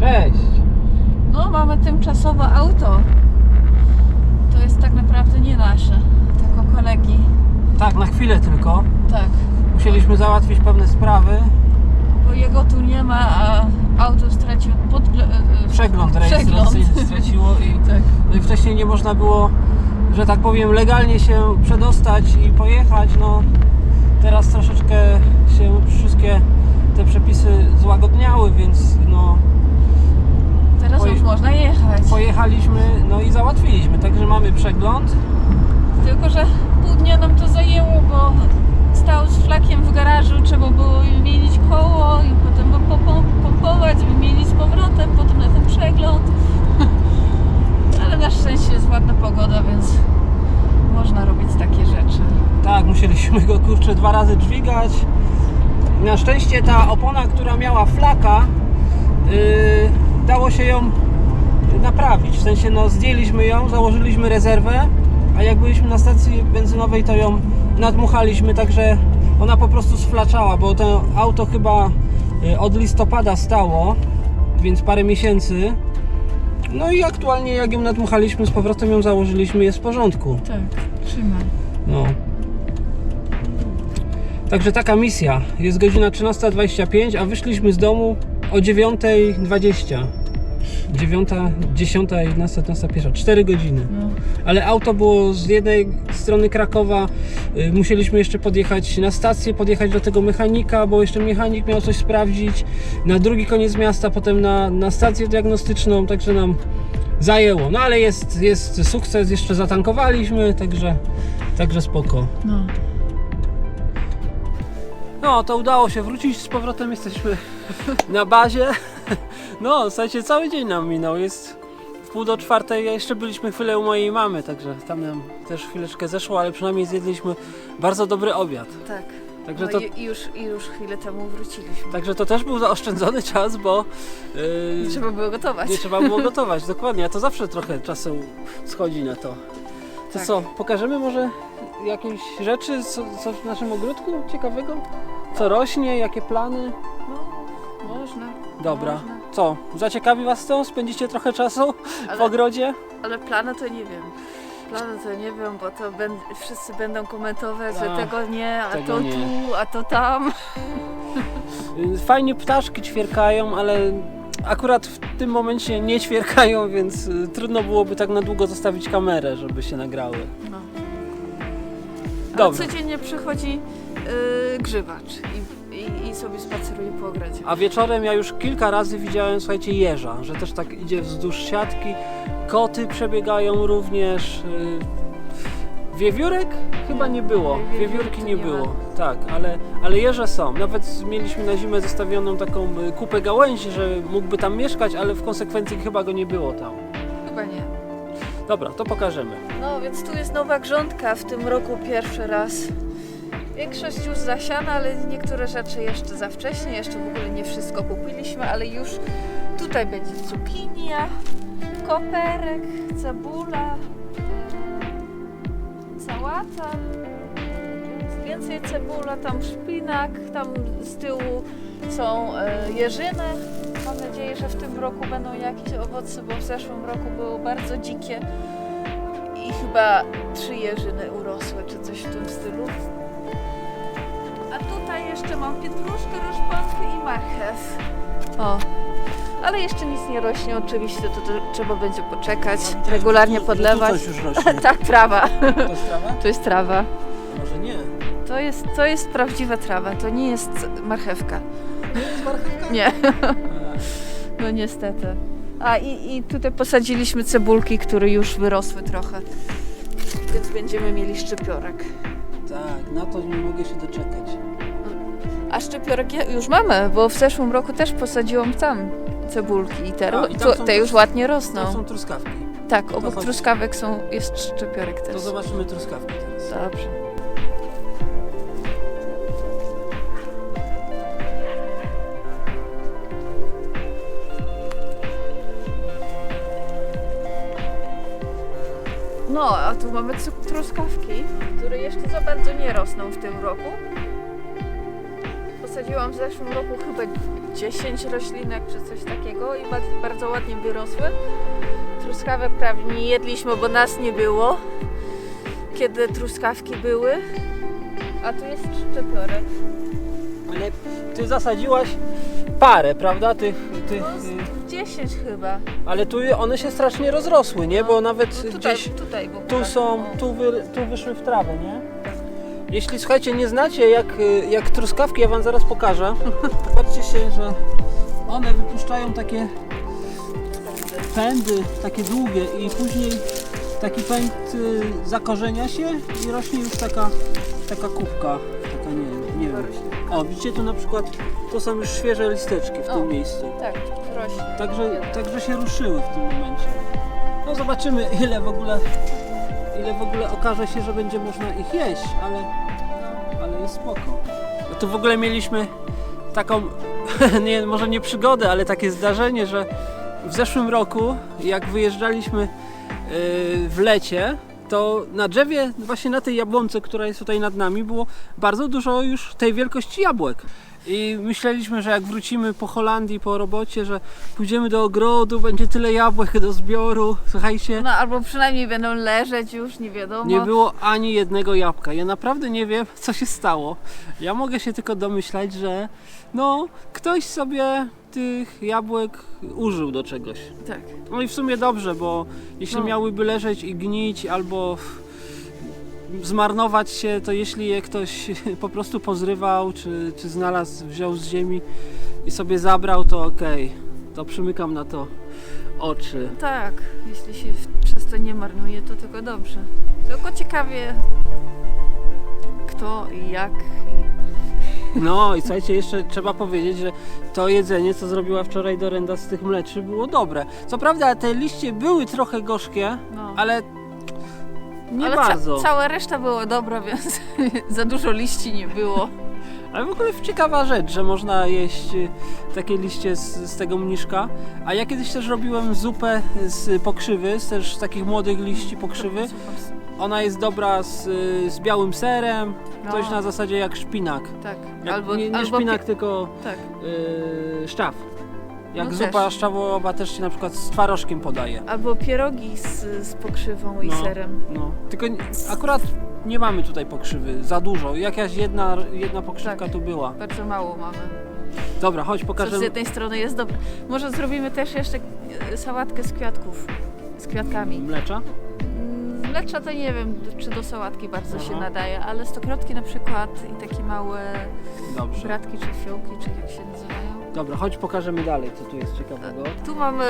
Cześć! No, mamy tymczasowe auto. To jest tak naprawdę nie nasze, tylko kolegi. Tak, na chwilę tylko. Tak, Musieliśmy załatwić pewne sprawy. bo jego tu nie ma, a auto straciło podgle... e, Przegląd rejestracyjny straciło i, Tak. no i wcześniej nie można było, że tak powiem, legalnie się przedostać i pojechać. No, teraz troszeczkę się wszystkie te przepisy złagodniały, więc no, Teraz Poje- już można jechać. pojechaliśmy no i załatwiliśmy. Także mamy przegląd. Tylko, że pół dnia nam to zajęło, bo stał z flakiem w garażu, trzeba było wymienić koło i potem go pompować, wymienić z powrotem, potem na ten przegląd. Ale na szczęście jest ładna pogoda, więc można robić takie rzeczy. Tak, musieliśmy go kurczę dwa razy dźwigać. Na szczęście ta opona, która miała flaka, yy, dało się ją naprawić. W sensie no zdjęliśmy ją, założyliśmy rezerwę, a jak byliśmy na stacji benzynowej, to ją nadmuchaliśmy, także ona po prostu sflaczała, bo to auto chyba yy, od listopada stało, więc parę miesięcy. No i aktualnie jak ją nadmuchaliśmy, z powrotem ją założyliśmy, jest w porządku. Tak, trzymaj. No. Także taka misja. Jest godzina 13.25, a wyszliśmy z domu o 9.20. 9, 10, 11, 12, 1, 4 godziny. No. Ale auto było z jednej strony Krakowa, y, musieliśmy jeszcze podjechać na stację, podjechać do tego mechanika, bo jeszcze mechanik miał coś sprawdzić. Na drugi koniec miasta, potem na, na stację diagnostyczną, także nam zajęło. No ale jest, jest sukces, jeszcze zatankowaliśmy, także, także spoko. No. No, to udało się wrócić, z powrotem jesteśmy na bazie. No, w sensie cały dzień nam minął, jest w pół do czwartej, jeszcze byliśmy chwilę u mojej mamy, także tam nam też chwileczkę zeszło, ale przynajmniej zjedliśmy bardzo dobry obiad. Tak. Także No to, i, i, już, I już chwilę temu wróciliśmy. także to też był zaoszczędzony czas, bo yy, Nie trzeba było gotować. nie trzeba było gotować, dokładnie, a to zawsze trochę czasu schodzi na to. To Tak. co, pokażemy może jakieś rzeczy, co, co w naszym ogródku ciekawego? Co rośnie, jakie plany? No, można. Dobra. Można. Co, zaciekawi Was to? Spędzicie trochę czasu w Ale, ogrodzie? ale plany to nie wiem. Plany to nie wiem, bo to wszyscy będą komentować, że tego nie, a tego to nie. tu, a to tam. Fajnie ptaszki ćwierkają, ale akurat w tym momencie nie ćwierkają, więc y, trudno byłoby tak na długo zostawić kamerę, żeby się nagrały. No. Ale Dobra. codziennie przychodzi yy, grzywacz i, i, i sobie spaceruje po ogrodzie. A wieczorem ja już kilka razy widziałem, słuchajcie, jeża, że też tak idzie wzdłuż siatki. Koty przebiegają również. y, Wiewiórek? Chyba nie było. Wiewiórki nie było. Tak, ale, ale jeże są. Nawet mieliśmy na zimę zostawioną taką y, kupę gałęzi, że mógłby tam mieszkać, ale w konsekwencji chyba go nie było tam. Chyba nie. Dobra, to pokażemy. No więc tu jest nowa grządka w tym roku pierwszy raz. Większość już zasiana, ale niektóre rzeczy jeszcze za wcześnie, jeszcze w ogóle nie wszystko kupiliśmy, ale już tutaj będzie cukinia, koperek, cebula, sałata, więcej cebula, tam szpinak, tam z tyłu są e, jeżyny. Mam nadzieję, że w tym roku będą jakieś owoce, bo w zeszłym roku było bardzo dzikie i chyba trzy jeżyny urosły, czy coś w tym stylu. A tutaj jeszcze mam pietruszkę, roszponkę i marchew. O, ale jeszcze nic nie rośnie, oczywiście, to, to trzeba będzie poczekać, regularnie podlewać. Tu coś już rośnie. Tak, trawa. To jest trawa? To jest trawa. Może nie. To jest, to jest prawdziwa trawa, to nie jest marchewka. Nie jest marchewka? Nie, no niestety. A i, i tutaj posadziliśmy cebulki, które już wyrosły trochę. Więc będziemy mieli szczypiorek. Tak, na to nie mogę się doczekać. A szczypiorek już mamy, bo w zeszłym roku też posadziłam tam cebulki i te, A, i tam są te trus- już ładnie rosną. To są truskawki. Tak, obok chodź. truskawek są, jest szczypiorek też. To zobaczymy truskawki teraz. Dobrze. No, a tu mamy truskawki, które jeszcze za bardzo nie rosną w tym roku. Posadziłam w zeszłym roku chyba 10 roślinek czy coś takiego i ba- bardzo ładnie wyrosły. Truskawek prawie nie jedliśmy, bo nas nie było, kiedy truskawki były. A tu jest szczypiorek. Ale ty zasadziłaś parę, prawda? Tych, tych, No, z y, 10 chyba. ale tu one się strasznie rozrosły, nie? Bo nawet No tutaj, gdzieś tutaj było. tu są, O. tu, wy, tu wyszły w trawę, nie? Jeśli słuchajcie, nie znacie jak, y, jak truskawki, ja wam zaraz pokażę. Patrzcie się, że one wypuszczają takie pędy, takie długie i później taki pęd y, zakorzenia się i rośnie już taka, taka kubka. Taka nie, nie wiem. O, widzicie tu na przykład, to są już świeże listeczki w O. tym miejscu. Tak, rośnie. Także, także się ruszyły w tym momencie. No zobaczymy ile w ogóle ile w ogóle okaże się, że będzie można ich jeść, ale, ale jest spoko. No to w ogóle mieliśmy taką, nie, może nie przygodę, ale takie zdarzenie, że w zeszłym roku jak wyjeżdżaliśmy yy, w lecie, to na drzewie, właśnie na tej jabłonce, która jest tutaj nad nami, było bardzo dużo już tej wielkości jabłek. I myśleliśmy, że jak wrócimy po Holandii, po robocie, że pójdziemy do ogrodu, będzie tyle jabłek do zbioru. Słuchajcie, No albo przynajmniej będą leżeć już, nie wiadomo. nie było ani jednego jabłka. Ja naprawdę nie wiem, co się stało. Ja mogę się tylko domyślać, że no, ktoś sobie tych jabłek użył do czegoś. Tak. No i w sumie dobrze, bo jeśli No. miałyby leżeć i gnić albo zmarnować się, to jeśli je ktoś po prostu pozrywał, czy, czy znalazł, wziął z ziemi i sobie zabrał, to okej. To przymykam na to oczy. Tak, jeśli się przez to nie marnuje, to tylko dobrze. Tylko ciekawie kto i jak. No i słuchajcie, jeszcze trzeba powiedzieć, że to jedzenie, co zrobiła wczoraj Dorenda z tych mleczy, było dobre. Co prawda te liście były trochę gorzkie, No. ale nie Ale bardzo. Ca- cała reszta była dobra, więc za dużo liści nie było. Ale w ogóle ciekawa rzecz, że można jeść y, takie liście z, z tego mniszka. A ja kiedyś też robiłem zupę z pokrzywy, z też takich młodych liści pokrzywy. Ona jest dobra z, y, z białym serem, coś No. na zasadzie jak szpinak. Tak. Jak, albo nie nie albo szpinak, pi- tylko Tak. yy, szczaw. Jak No zupa też. szczawowa też się na przykład z twarożkiem podaje. Albo pierogi z, z pokrzywą i No. serem. No. Tylko akurat nie mamy tutaj pokrzywy, za dużo. Jakaś jedna, jedna pokrzywka Tak. tu była. Bardzo mało mamy. Dobra, chodź Co z pokażemy. jednej strony jest dobre. Może zrobimy też jeszcze e, sałatkę z kwiatków. Z kwiatkami. Mlecza? Mm, Mlecza to nie wiem, czy do sałatki bardzo się Aha. nadaje, ale stokrotki na przykład i takie małe Dobrze. bratki czy fiołki, czy jak się nazywają. Dobra, chodź pokażemy dalej, co tu jest ciekawego. Tu mamy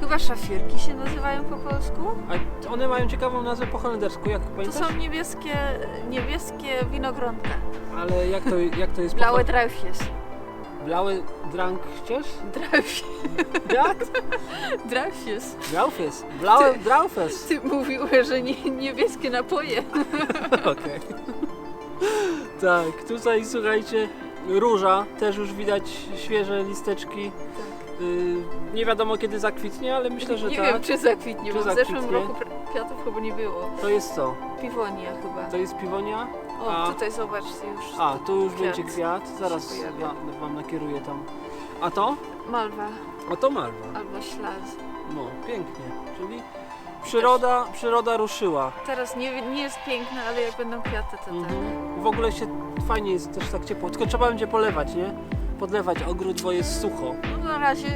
chyba szafirki się nazywają po polsku. A one mają ciekawą nazwę po holendersku, jak To pamiętasz? są niebieskie, niebieskie winogronka. Ale jak to, jak to jest po Blauwe hol- druifjes. Biały drank chciesz? Druifjes. Jak? Druifjes. Draufes. Blaue Draufes. Ty mówiłeś, że nie, niebieskie napoje. Okej. Tak, tutaj słuchajcie, róża, też już widać świeże listeczki. Y, nie wiadomo kiedy zakwitnie, ale myślę, że nie tak. wiem, czy zakwitnie, Czy bo w zeszłym zakwitnie? roku kwiatów chyba nie było. To jest co? Piwonia chyba. To jest piwonia? O, a- tutaj zobaczcie już. A, tu już Kwiat będzie kwiat. Zaraz ja wam nakieruję tam. A to? Malwa A to malwa. albo ślad. No, pięknie. Czyli przyroda, przyroda ruszyła. Teraz nie, nie jest piękne, ale jak będą kwiaty, to tak. Mhm. W ogóle się fajnie jest też tak ciepło. Tylko trzeba będzie polewać, nie? Podlewać ogród, bo jest sucho. No na razie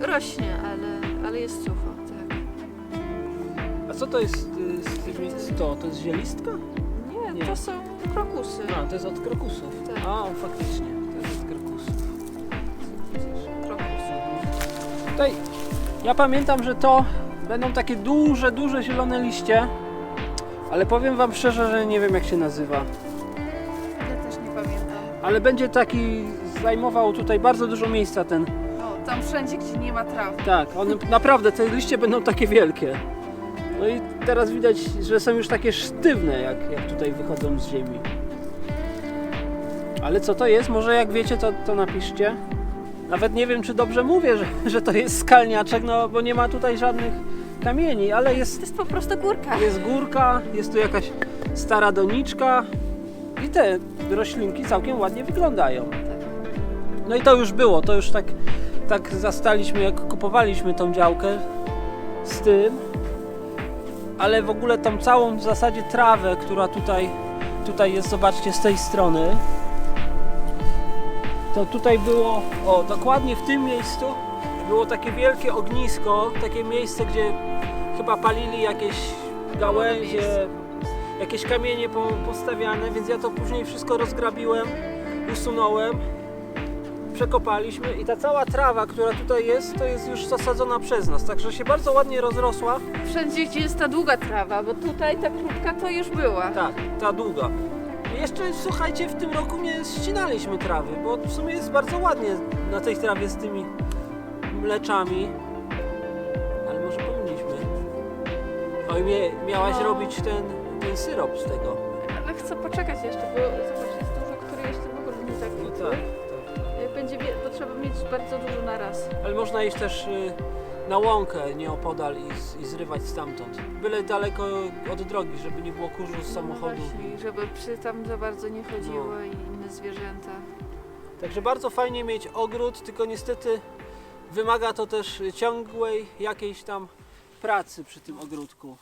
rośnie, ale, ale jest sucho, tak. A co to jest y, z tymi, to? To jest zielistka? Nie, Nie. to są krokusy. A, to jest od krokusów. Tak. A, faktycznie, to jest od krokusów. krokusy. Tutaj ja pamiętam, że to będą takie duże, duże zielone liście, ale powiem wam szczerze, że nie wiem jak się nazywa. Ja też nie pamiętam. Ale będzie taki zajmował tutaj bardzo dużo miejsca ten. O, tam wszędzie, gdzie nie ma traw. Tak, one naprawdę te liście będą takie wielkie. No i teraz widać, że są już takie sztywne, jak, jak tutaj wychodzą z ziemi. Ale co to jest? Może jak wiecie, to, to napiszcie. Nawet nie wiem, czy dobrze mówię, że, że to jest skalniaczek, no bo nie ma tutaj żadnych kamieni, ale jest, To jest po prostu górka. jest górka, jest tu jakaś stara doniczka i te roślinki całkiem ładnie wyglądają. No i to już było, to już tak, tak zastaliśmy, jak kupowaliśmy tą działkę z tym. Ale w ogóle tą całą w zasadzie trawę, która tutaj, tutaj jest, zobaczcie, z tej strony. To tutaj było, o dokładnie w tym miejscu było takie wielkie ognisko, takie miejsce, gdzie chyba palili jakieś gałęzie, jakieś kamienie po, postawiane, więc ja to później wszystko rozgrabiłem, usunąłem, przekopaliśmy i ta cała trawa, która tutaj jest, to jest już zasadzona przez nas, także się bardzo ładnie rozrosła. Wszędzie, gdzie jest ta długa trawa, bo tutaj ta krótka to już była. Tak, ta długa. I Jeszcze słuchajcie, w tym roku nie ścinaliśmy trawy, bo w sumie jest bardzo ładnie na tej trawie z tymi mleczami. Ale może powinniśmy. Oj, mie, miałaś No. robić ten, ten syrop z tego. Ale chcę poczekać jeszcze, bo zobacz, jest dużo, które jeszcze w ogóle nie No zakwitły. tak, tak. Jak będzie wie- potrzeba mieć bardzo dużo na raz. Ale można iść też y, na łąkę nieopodal i, i zrywać stamtąd. Byle daleko od drogi, żeby nie było kurzu z No samochodu. właśnie, żeby psy tam za bardzo nie chodziły i inne zwierzęta. Także bardzo fajnie mieć ogród, tylko niestety wymaga to też ciągłej jakiejś tam pracy przy tym ogródku.